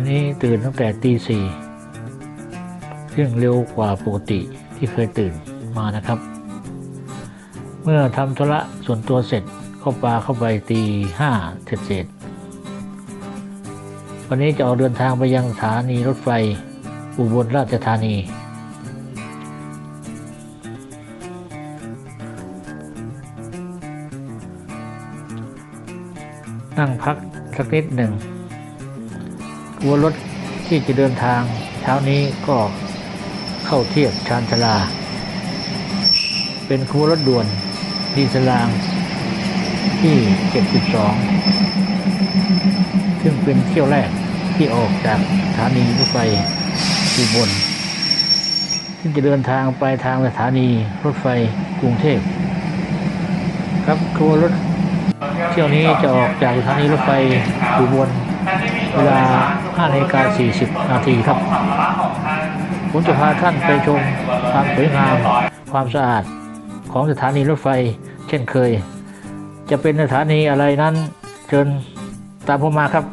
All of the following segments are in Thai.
วันนี้ตื่นตั้งแต่ตีสี่ซึ่งเร็วกว่าปกติที่เคยตื่นมานะครับ เมื่อทำธุระส่วนตัวเสร็จเข้าปลาเข้าไปตีห้าเสร็จเสร็จๆวันนี้จะออกเดินทางไปยังสถานีรถไฟอุบลราชธานี นั่งพักสักนิดหนึ่ง กลัวรถที่จะเดินทาง เช้านี้ก็เข้าเทียบชานชาลา เป็นขบวนรถด่วนดีเซลางที่ 72 ซึ่งเป็นเที่ยวแรกที่ออกจากสถานีรถไฟอุบลซึ่งจะเดินทางไปทางสถานีรถไฟกรุงเทพ ครับขบวนรถเที่ยวนี้จะออกจากสถานีรถไฟอุบลเวลา 5นาฬิกา40 นาทีครับผมจะพาท่านไปชมความสวยงาม ความสะอาดของสถานีรถไฟ เช่นเคย จะเป็นสถานีอะไรนั้น เชิญตามผมมาครับ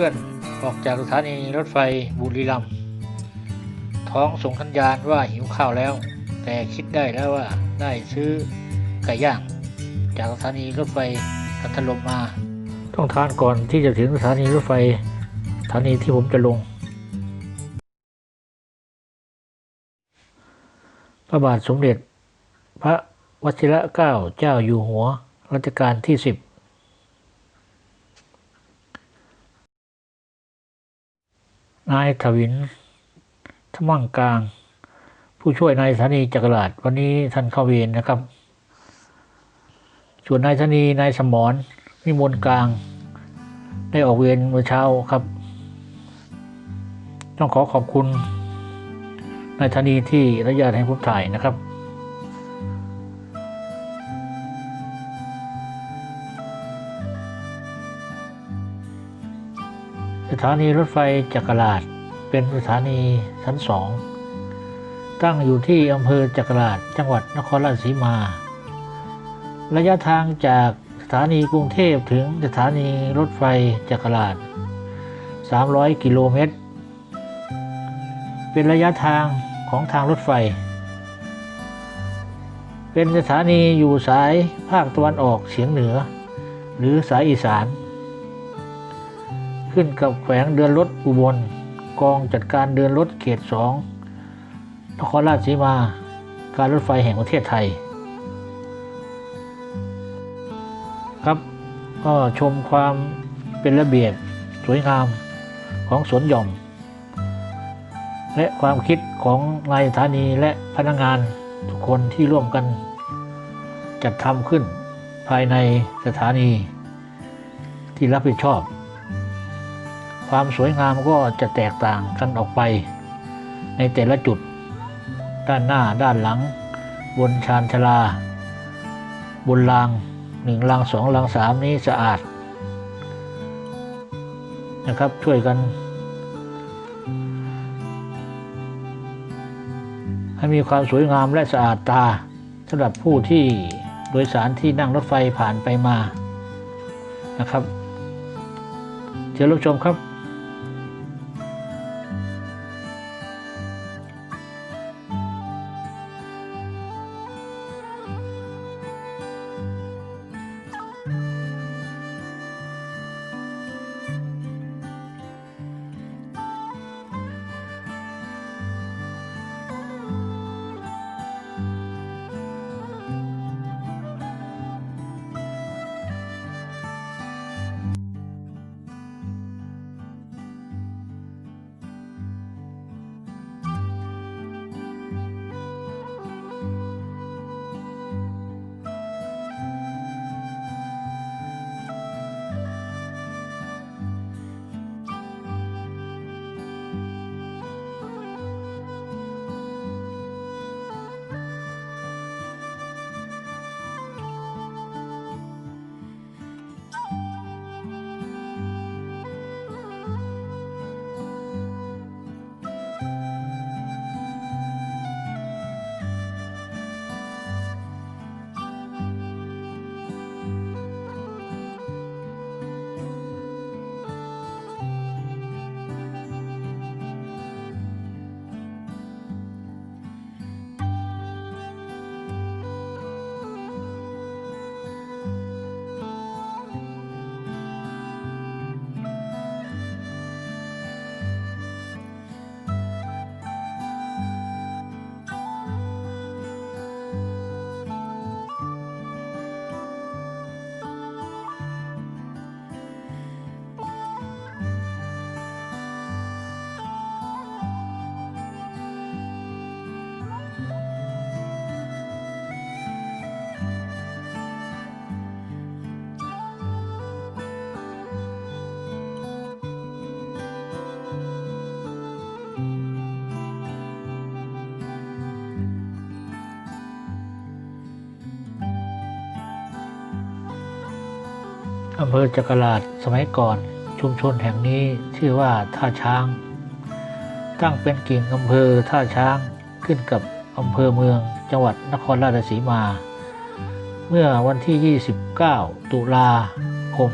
คลื่อนออกจากสถานีรถไฟบุรีรัมย์ท้องส่งสัญญาณว่าหิวข้าวแล้ว แต่คิดได้แล้วว่าได้ซื้อไก่ย่าง จากสถานีรถไฟกันทลมมา ต้องทานก่อนที่จะถึงสถานีรถไฟสถานีที่ผมจะลง พระบาทสมเด็จ พระวชิระเกล้าเจ้าอยู่หัวรัชกาลที่สิบ นายถวินทมั่งกลาง ผู้ช่วยนายสถานีจักรราชวันนี้ท่านเข้าเวรนนะครับ ส่วนนายสถานีนายสมรวิมลกลาง ได้ออกเวรเมื่อเช้าครับ ต้องขอขอบคุณนายธานีที่อนุญาตให้ผมถ่ายนะครับ สถานีรถไฟจักราชเป็นสถานีชั้นสอง ตั้งอยู่ที่อำเภอจักราชจังหวัดนครราชสีมา ระยะทางจากสถานีกรุงเทพถึงสถานีรถไฟจักราช300 กิโลเมตร เป็นระยะทางของทางรถไฟ เป็นสถานีอยู่สายภาคตะวันออกเฉียงเหนือ หรือสายอีสาน ขึ้นกับแขวงเดินรถอุบล กองจัดการเดินรถเขตสองนครราชสีมา การรถไฟแห่งประเทศไทย ครับก็ชมความเป็นระเบียบสวยงามของสวนหย่อม และความคิดของนายสถานีและพนักงานทุกคนที่ร่วมกัน จัดทำขึ้นภายในสถานีที่รับผิดชอบ ความสวยงามก็จะแตกต่างกันออกไป ในแต่ละจุด ด้านหน้าด้านหลัง บนชานชาลา บนรางหนึ่งรางสองรางสามนี้สะอาดนะครับช่วยกัน ให้มีความสวยงามและสะอาดตาสำหรับผู้ที่โดยสารที่นั่งรถไฟผ่านไปมานะครับเชิญรับชมครับ อำเภอจักราชสมัยก่อนชุมชนแห่งนี้ชื่อว่าท่าช้าง ตั้งเป็นกิ่งอำเภอท่าช้างขึ้นกับอำเภอเมืองจังหวัดนครราชสีมา เมื่อวันที่ 29 ตุลาคม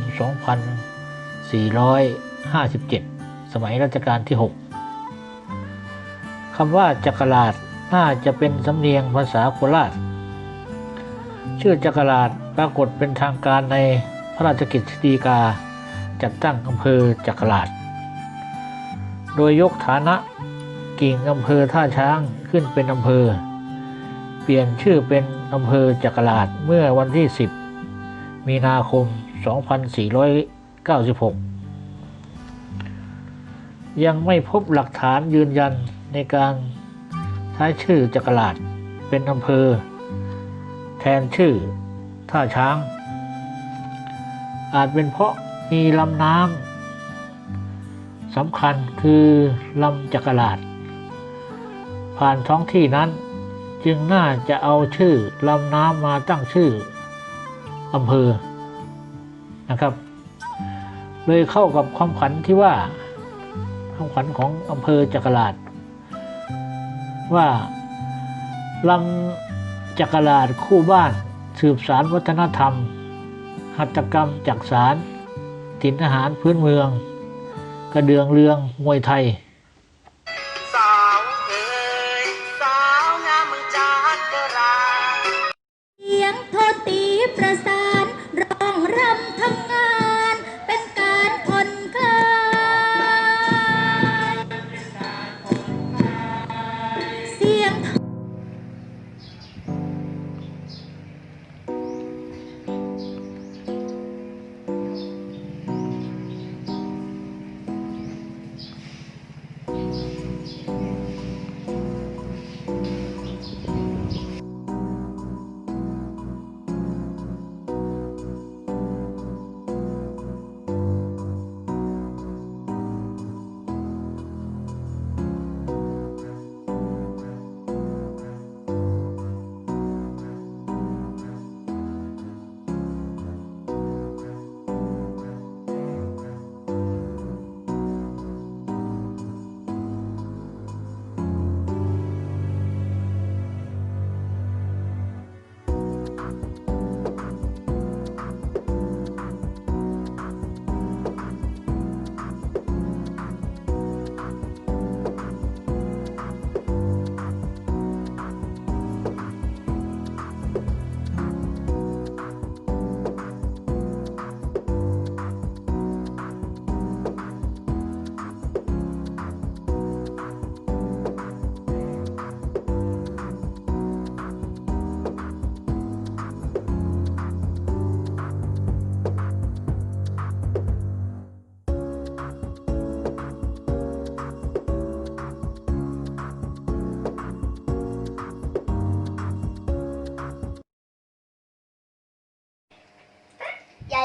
2457 สมัยรัชกาลที่ 6คำว่าจักราชน่าจะเป็นสำเนียงภาษาโคราช ชื่อจักราชปรากฏเป็นทางการใน พระราชกิจสีกาจัดตั้งอำเภอจักราช โดยยกฐานะกิ่งอำเภอท่าช้างขึ้นเป็นอำเภอ เปลี่ยนชื่อเป็นอำเภอจักราชเมื่อวันที่ 10 มีนาคม 2496 ยังไม่พบหลักฐานยืนยันในการใช้ชื่อจักราชเป็นอำเภอ แทนชื่อท่าช้าง อาจเป็นเพราะมีลำน้ำสำคัญคือลำจักราชผ่านท้องที่นั้นจึงน่าจะเอาชื่อลำน้ำมาตั้งชื่ออำเภอนะครับ เลยเข้ากับความขันที่ว่าความขันของอำเภอจักราชว่าลำจักราชคู่บ้านสืบสารวัฒนธรรม หัตถกรรมจักสารถิ่นอาหารพื้นเมือง กระเดืองเรืองมวยไทย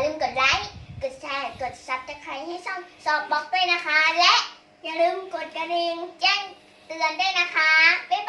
ลืมกดไลค์ กดแชร์ กดซับสไครต์ให้ช่องสอบบล็อกด้วยนะคะ และอย่าลืมกดกระดิ่งแจ้งเตือนด้วยนะคะ บ๊ายบาย